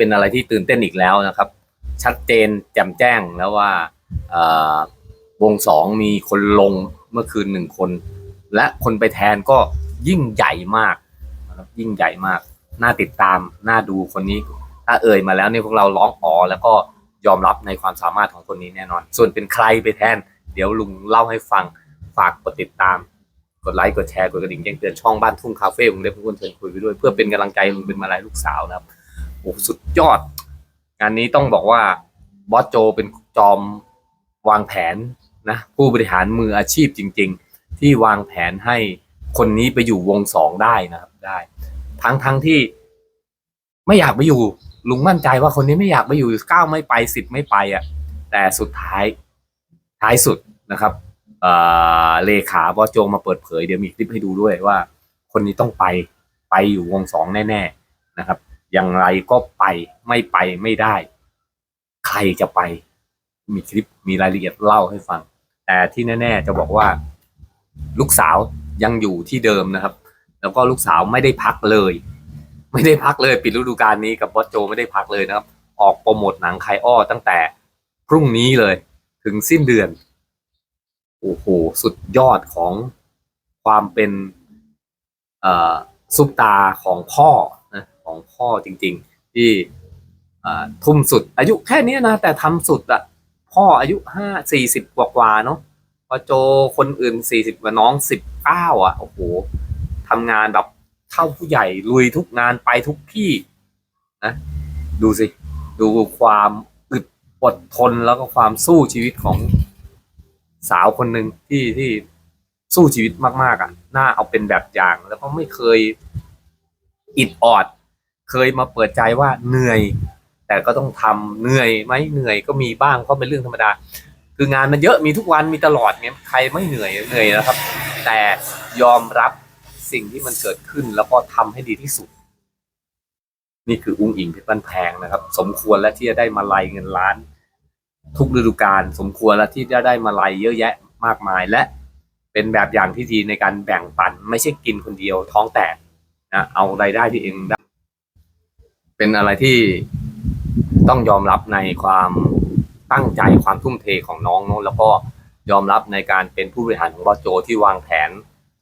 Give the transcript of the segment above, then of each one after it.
เป็นอะไรที่ตื่นเต้นอีกแล้วนะครับ ชัดเจนแจ่มแจ้งแล้วว่าวงสองมีคนลงเมื่อคืนหนึ่งคน และคนไปแทนก็ยิ่งใหญ่มากนะครับยิ่งใหญ่มาก น่าติดตาม น่าดูคนนี้ ถ้าเอ่ยมาแล้วเนี่ยพวกเราร้องอ๋อแล้วก็ยอมรับในความสามารถของคนนี้แน่นอน ส่วนเป็นใครไปแทน เดี๋ยวลุงเล่าให้ฟัง ฝากกดติดตาม กดไลค์ กดแชร์ กดกระดิ่งแจ้งเตือนช่องบ้านทุ่งคาเฟ่ลุงเล็บคุณเชิญคุยไปด้วย เพื่อเป็นกำลังใจลุงเป็นมาลายลูกสาวนะครับ โอ้สุดยอด งานนี้ต้องบอกว่าบอสโจเป็นจอมวางแผนนะผู้บริหารมืออาชีพจริง ๆ ที่วางแผนให้คนนี้ไปอยู่วงสองได้นะครับได้ ทั้งทั้งที่ไม่อยากไปอยู่ลุงมั่นใจว่าคนนี้ไม่อยากไปอยู่เก้าไม่ไปสิบไม่ไปอะ แต่สุดท้ายท้ายสุดนะครับเออเลขาบอสโจมาเปิดเผยเดี๋ยวมีคลิปให้ดูด้วยว่า คนนี้ต้องไปไปอยู่วงสองแน่ ๆ นะครับ อย่างไรก็ไปไม่ไปไม่ได้ ใครจะไป มีคลิปมีรายละเอียดเล่าให้ฟัง แต่ที่แน่ ๆ จะบอกว่า ลูกสาวยังอยู่ที่เดิมนะครับ แล้วก็ลูกสาวไม่ได้พักเลย ไม่ได้พักเลยปิดฤดูกาลนี้กับบอสโจไม่ได้พักเลยนะครับ ออกโปรโมทหนังคายอ้อตั้งแต่พรุ่งนี้เลย ถึงสิ้นเดือนโอ้โหสุดยอดของความเป็นซุปตาของพ่อ ของพ่อจริง ๆ ที่ทุ่มสุด อายุแค่นี้นะ แต่ทำสุดอะพ่ออายุห้าสี่สิบกว่าๆเนาะพอโจคนอื่นสี่สิบกว่าน้องสิบเก้าอะโอ้โหทำงานแบบเท่าผู้ใหญ่ลุยทุกงานไปทุกที่นะดูสิ ดูความอึดอดทนแล้วก็ความสู้ชีวิตของสาวคนหนึ่งที่ที่สู้ชีวิตมาก ๆ อะ น่าเอาเป็นแบบอย่างแล้วก็ไม่เคยอิดออด เคยมาเปิดใจว่าเหนื่อย แต่ก็ต้องทำเหนื่อยไหมเหนื่อยก็มีบ้างก็เป็นเรื่องธรรมดา คืองานมันเยอะมีทุกวันมีตลอดเนี่ยใครไม่เหนื่อยเหนื่อยนะครับ แต่ยอมรับสิ่งที่มันเกิดขึ้นแล้วก็ทำให้ดีที่สุด นี่คืออุ้งอิงเพชรบ้านแพงนะครับ สมควรและที่จะได้มาลัยเงินล้าน ทุกฤดูกาลสมควรและที่จะได้มาลัยเยอะแยะมากมายและเป็นแบบอย่างที่ดีในการแบ่งปัน ไม่ใช่กินคนเดียวท้องแตกนะเอารายได้ที่เองได้ เป็นอะไรที่ต้องยอมรับในความตั้งใจความทุ่มเทของน้องเนอะแล้วก็ยอมรับในการเป็นผู้บริหารของบอสโจที่วางแผน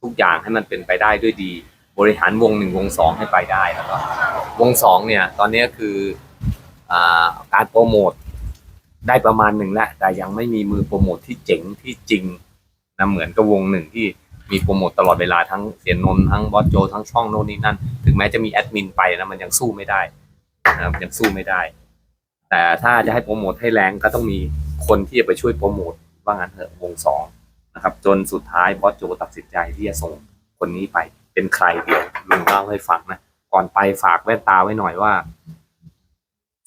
ทุกอย่างให้มันเป็นไปได้ด้วยดี บริหารวงหนึ่งวงสองให้ไปได้แล้วก็วงสองเนี่ย ตอนนี้คืออการโปรโมทได้ประมาณหนึ่งแล้วแต่ยังไม่มีมือโปรโมทที่เจ๋งที่จริงนะเหมือนกับวงหนึ่งที่มีโปรโมทตลอดเวลาทั้งเสียนนนทั้งบอสโจ ทั้งช่องโน่นนี่นั่น ถึงแม้จะมีแอดมินไปนะมันยังสู้ไม่ได้ นะครับยังสู้ไม่ได้ แต่ถ้าจะให้โปรโมทให้แรงก็ต้องมีคนที่จะไปช่วยโปรโมทว่างั้นเถอะวงสองนะครับ จนสุดท้ายบอสโจตัดสินใจที่จะส่งคนนี้ไปเป็นใครเดี๋ยวลุงเล่าให้ฟังนะก่อนไปฝากแว่นตาไว้หน่อยว่า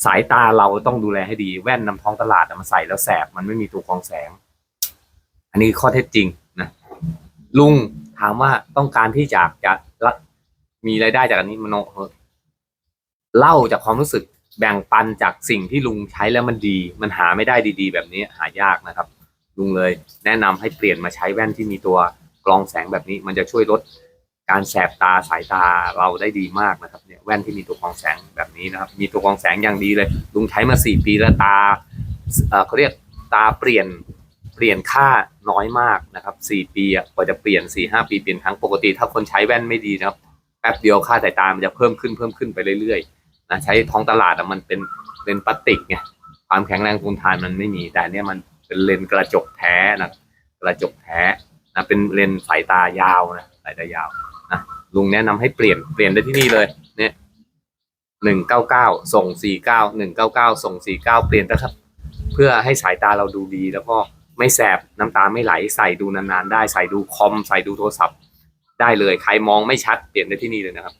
สายตาเราต้องดูแลให้ดีแว่นนำท้องตลาดมันใส่แล้วแสบมันไม่มีตัวกรองแสง อันนี้ข้อเท็จจริงนะลุงถามว่าต้องการที่จะจะละมีรายได้จากอันนี้มโน เล่าจากความรู้สึกแบ่งปันจากสิ่งที่ลุงใช้แล้วมันดี มันหาไม่ได้ดีๆ แบบนี้หายากนะครับ ลุงเลย แนะนำให้เปลี่ยนมาใช้แว่นที่มีตัวกรองแสงแบบนี้ มันจะช่วยลดการแสบตาสายตาเราได้ดีมากนะครับเนี่ยแว่นที่มีตัวกรองแสงแบบนี้นะครับ มีตัวกรองแสงอย่างดีเลย ลุงใช้มาสี่ปีแล้วตาเอ่อเขาเรียกตาเปลี่ยนเปลี่ยนค่าน้อยมากนะครับสี่ปีอะกว่าจะเปลี่ยนสี่ห้าปีเปลี่ยนครั้งปกติ ถ้าคนใช้แว่นไม่ดีนะครับแป๊บเดียวค่าสายตามันจะเพิ่มขึ้นเพิ่มขึ้นไปเรื่อยๆ นะใช้ท้องตลาดอะมันเป็นเลนส์พลาสติกไงความแข็งแรงทนทานมันไม่มี แต่เนี่ยมันเป็นเลนส์กระจกแท้นะกระจกแท้นะเป็นเลนส์สายตายาวนะสายตายาวนะลุงแนะนำให้เปลี่ยนเปลี่ยนได้ที่นี่เลย เนี่ยหนึ่งเก้าเก้าส่งสี่เก้าหนึ่งเก้าเก้าส่งสี่เก้าเปลี่ยนนะครับ เพื่อให้สายตาเราดูดีแล้วก็ไม่แสบน้ำตาไม่ไหลใส่ดูนานๆได้ใส่ดูคอมใส่ดูโทรศัพท์ ได้เลยใครมองไม่ชัดเปลี่ยนได้ที่นี่เลยนะครับ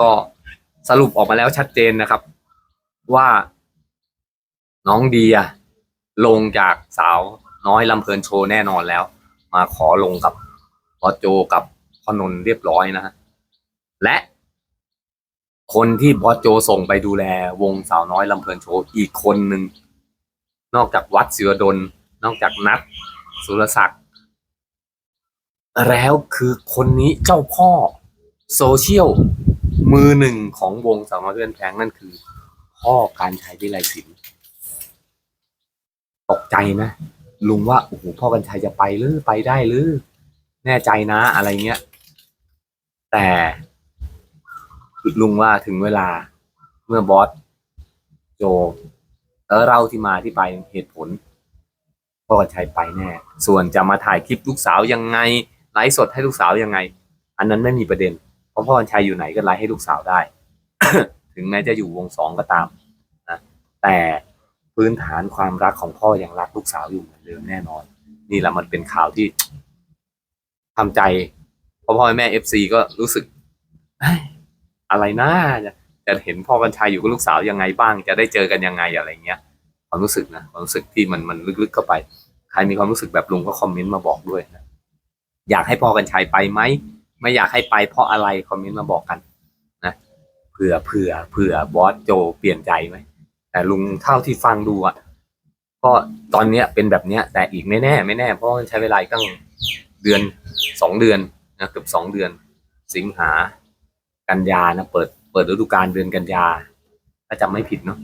ก็ สรุปออกมาแล้วชัดเจนนะครับ ว่าน้องเดียลงจากสาวน้อยลำเพลินโชว์แน่นอนแล้ว มาขอลงกับบอโจกับพอนนเรียบร้อยนะฮะและคนที่บอสโจส่งไปดูแลวงสาวน้อยลำเพลินโชว์อีกคนหนึ่งนอกจากวัดศิวดลนอกจากนัทสุรศักดิ์แล้วคือคนนี้เจ้าพ่อโซเชียล มือหนึ่งของวงสาวน้อยเพื่อนแพงนั่นคือ พ่อการชัยวิไลศิลป์ตกใจนะลุงว่าโอ้โหพ่อกันชัยจะไปหรือไปได้หรือแน่ใจนะอะไรเงี้ย แต่ลุงว่าถึงเวลาเมื่อบอสโจเออเราที่มาที่ไปเหตุผลพ่อกันชัยไปแน่ ส่วนจะมาถ่ายคลิปลูกสาวยังไงไลฟ์สดให้ลูกสาวยังไง อันนั้นไม่มีประเด็น เพราะพ่อกันชัยอยู่ไหนก็ไลฟ์ให้ลูกสาวได้ ถึงแม้จะอยู่วงสองก็ตามนะแต่พื้นฐานความรักของพ่อยังรักลูกสาวอยู่เหมือนเดิมแน่นอน นี่แหละมันเป็นข่าวที่ทำใจพ่อพ่อแม่เอฟซีก็รู้สึกอะไรนะจะเห็นพ่อกันชัยอยู่กับลูกสาวยังไงบ้าง จะได้เจอกันยังไงอะไรเงี้ยความรู้สึกนะความรู้สึกที่มันมันลึกๆเข้าไป ใครมีความรู้สึกแบบลุงก็คอมเมนต์มาบอกด้วยนะอยากให้พ่อกันชัยไปไหม ไม่อยากให้ไปเพราะอะไรคอมเมนต์มาบอกกันนะเผื่อเผื่อเผื่อบอสโจเปลี่ยนใจไหมแต่ลุงเท่าที่ฟังดูอะก็ตอนเนี้ยเป็นแบบเนี้ย แต่อีกไม่แน่ ไม่แน่ เพราะมันใช้เวลาตั้งเดือนสองเดือนนะเกือบสองเดือน สิงหากันยานะเปิดเปิดฤดูกาลเดือนกันยาถ้าจำไม่ผิดเนาะ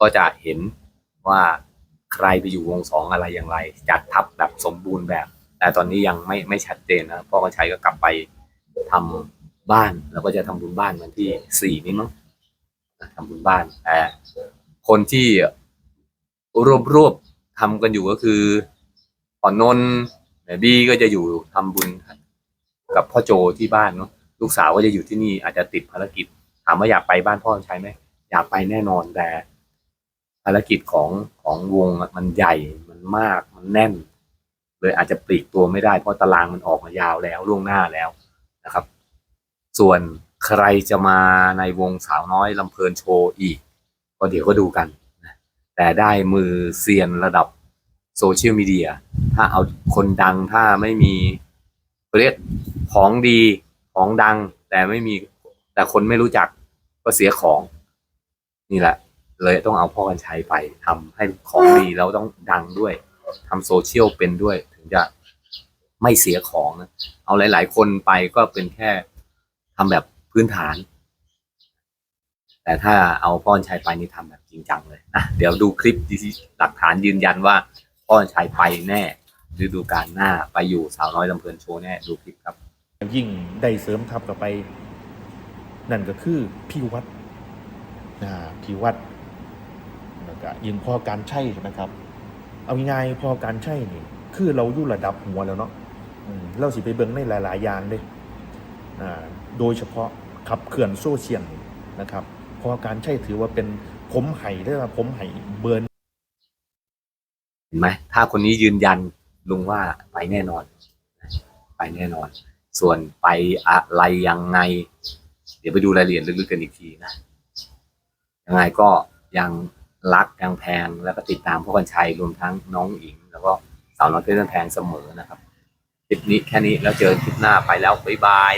ก็จะเห็นว่าใครไปอยู่วงสองอะไรอย่างไรจัดทัพแบบสมบูรณ์แบบ แต่ตอนนี้ยังไม่ไม่ชัดเจนนะพ่อกันชัยก็กลับไป ทำบ้านแล้วก็จะทำบุญบ้านวันที่สี่นี้มั้งทำบุญบ้านแต่คนที่รวบรวบทำกันอยู่ก็คือปอนนท์แม่บี้ก็จะอยู่ทำบุญกับพ่อโจที่บ้านเนาะลูกสาวก็จะอยู่ที่นี่อาจจะติดภารกิจ ถามว่าอยากไปบ้านพ่อกันชัยไหมอยากไปแน่นอนแต่ภารกิจของของวงมันใหญ่มันมากมันแน่น เลยอาจจะปลีกตัวไม่ได้เพราะตารางมันออกมายาวแล้วล่วงหน้าแล้ว นะครับ ส่วนใครจะมาในวงสาวน้อยลำเพลินโชว์อีก ก็เดี๋ยวก็ดูกันนะแต่ได้มือเซียนระดับโซเชียลมีเดียถ้าเอาคนดังถ้าไม่มีเรียกของดีของดัง แต่ไม่มีแต่คนไม่รู้จักก็เสียของ นี่แหละ เลยต้องเอาพ่อกันชัยไปทำให้ของดีแล้วต้องดังด้วยทำโซเชียลเป็นด้วย ถึงจะไม่เสียของนะ เอาหลาย ๆ คนไปก็เป็นแค่ทำแบบพื้นฐาน แต่ถ้าเอาพ่อนชัยไปนี่ทำแบบจริงจังเลยนะเดี๋ยวดูคลิปที่หลักฐานยืนยันว่าพ่อนชัยไปแน่ฤดูกาลหน้าไปอยู่สาวน้อยลำเพลินโชว์แน่ดูคลิปครับ ยิ่งได้เสริมทัพกลับไป นั่นก็คือพี่วัดนะพี่วัดแล้วก็ยิงพอการใช่นะครับ เอาง่ายๆพอการใช่นี่ คือเราอยู่ระดับหัวแล้วเนาะ เราสิไปเบิ่งในหลาย ๆ อย่างเลยอ่าโดยเฉพาะขับเขื่อนโซเชียลนะครับ เพอการใช่ถือว่าเป็นผมไห่ได้ว่าผมไห่เบิร์นเห็นไหมถ้าคนนี้ยืนยันลุงว่าไปแน่นอน ไปแน่นอน ส่วนไปอะไรยังไง เดี๋ยวไปดูรายละเอียดลึกๆกันอีกทีนะยังไงก็ยังรักยังแพงแล้วก็ติดตามพวกกันชัยรวมทั้งน้องอิง แล้วก็สาวน้อยเพชรบ้านแพงเสมอนะครับ คลิปนี้แค่นี้แล้วเจอคลิปหน้าไปแล้วบ๊ายบาย